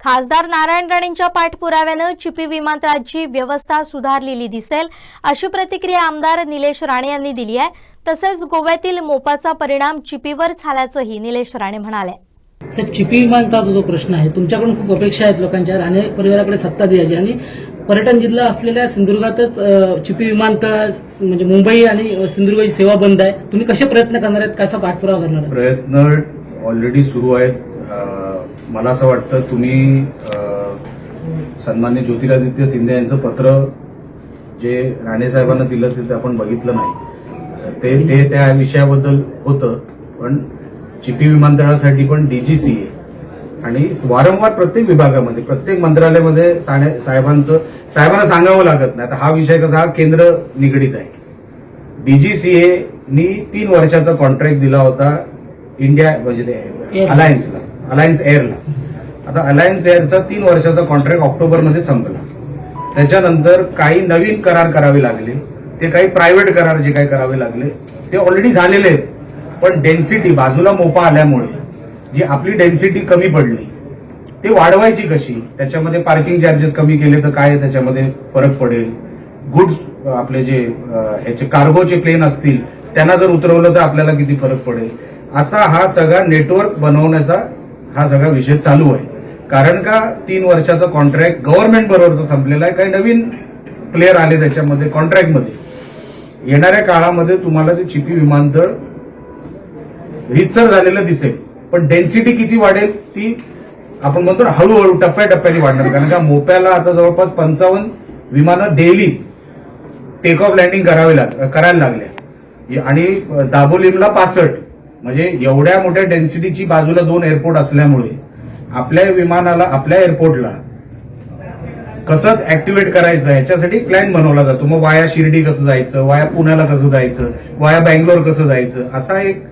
खासदार नारायण राणेंच्या पाठपुराव्यानं चिपी विमानतळाची व्यवस्था सुधारलेली दिसेल अशी प्रतिक्रिया आमदार निलेश राणे यांनी दिली आहे. तसेच गोव्यातील मोपाचा परिणाम चिपीवर झाल्याचंही निलेश राणे म्हणाले. साहेब चिपी विमानतळाचा जो प्रश्न आहे तुमच्याकडून खूप अपेक्षा आहेत लोकांच्या. राणे परिवाराकडे सत्ता द्यायची आणि पर्यटन जिल्हा असलेल्या सिंधुदुर्गातच चिपी विमानतळ म्हणजे मुंबई आणि सिंधुदुर्गाची सेवा बंद आहे. तुम्ही कसे प्रयत्न करणार आहेत? कसा पाठपुरावा करणार प्रयत्न ऑलरेडी सुरू आहेत. मला असं वाटतं तुम्ही सन्मान्य ज्योतिरादित्य शिंदे यांचं पत्र जे राणे साहेबांना दिलं ते आपण बघितलं नाही. ते ते त्या विषयाबद्दल होतं पण चिपी विमानतळासाठी पण डीजीसीए आणि वारंवार प्रत्येक विभागामध्ये प्रत्येक मंत्रालयामध्ये साने- साहेबांचं साहेबांना सांगावं लागत नाही. आता हा विषय कसा हा केंद्र निगडीत आहे. डीजीसीए नी तीन वर्षाचा कॉन्ट्रॅक्ट दिला होता इंडिया म्हणजे. अलायन्सला अलायन्स एअरला आता अलायन्स एअरचा तीन वर्षाचा कॉन्ट्रॅक्ट ऑक्टोबरमध्ये संपला. त्याच्यानंतर काही नवीन करार करावे लागले. ते काही प्रायव्हेट करार जे काही करावे लागले ते ऑलरेडी झालेले आहेत. पण डेन्सिटी बाजूला मोपा आल्यामुळे जी आपली डेन्सिटी कमी पडली ते वाढवायची कशी? त्याच्यामध्ये पार्किंग चार्जेस कमी केले तर काय त्याच्यामध्ये फरक पडेल? गुड्स आपले जे ह्याचे कार्गोचे प्लेन असतील त्यांना जर उतरवलं तर आपल्याला किती फरक पडेल? असा हा सगळा नेटवर्क बनवण्याचा हा सगळा विषय चालू आहे. कारण का तीन वर्षाचा कॉन्ट्रॅक्ट गव्हर्नमेंट बरोबरचा संपलेला आहे. काही नवीन प्लेअर आले त्याच्यामध्ये कॉन्ट्रॅक्टमध्ये येणाऱ्या काळामध्ये तुम्हाला ते चिपी विमानतळ रितसर झालेलं दिसेल. पण डेन्सिटी किती वाढेल ती आपण म्हणतो ना हळूहळू टप्प्याटप्प्याने वाढणार. कारण का मोप्याला आता जवळपास पंचावन्न विमानं डेली टेक ऑफ लँडिंग करावे लाग करायला लागल्या आणि दाबोलीमला पासष्ट. म्हणजे एवढ्या मोठ्या डेन्सिटीची बाजूला दोन एअरपोर्ट असल्यामुळे आपल्या विमानाला आपल्या एअरपोर्टला कसं ऍक्टिव्हेट करायचं याच्यासाठी प्लॅन बनवला जातो. मग वाया शिर्डी कसं जायचं वाया पुण्याला कसं जायचं वाया बँगलोर कसं जायचं असा एक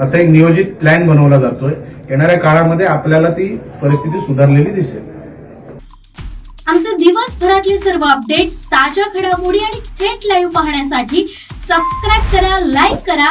असा एक नियोजित प्लॅन बनवला जातोय. येणाऱ्या काळामध्ये आपल्याला ती परिस्थिती सुधारलेली दिसेल. आमचे दिवसभरातले सर्व अपडेट्स ताज्या घडामोडी आणि थेट लाईव्ह पाहण्यासाठी सबस्क्राईब करा लाईक करा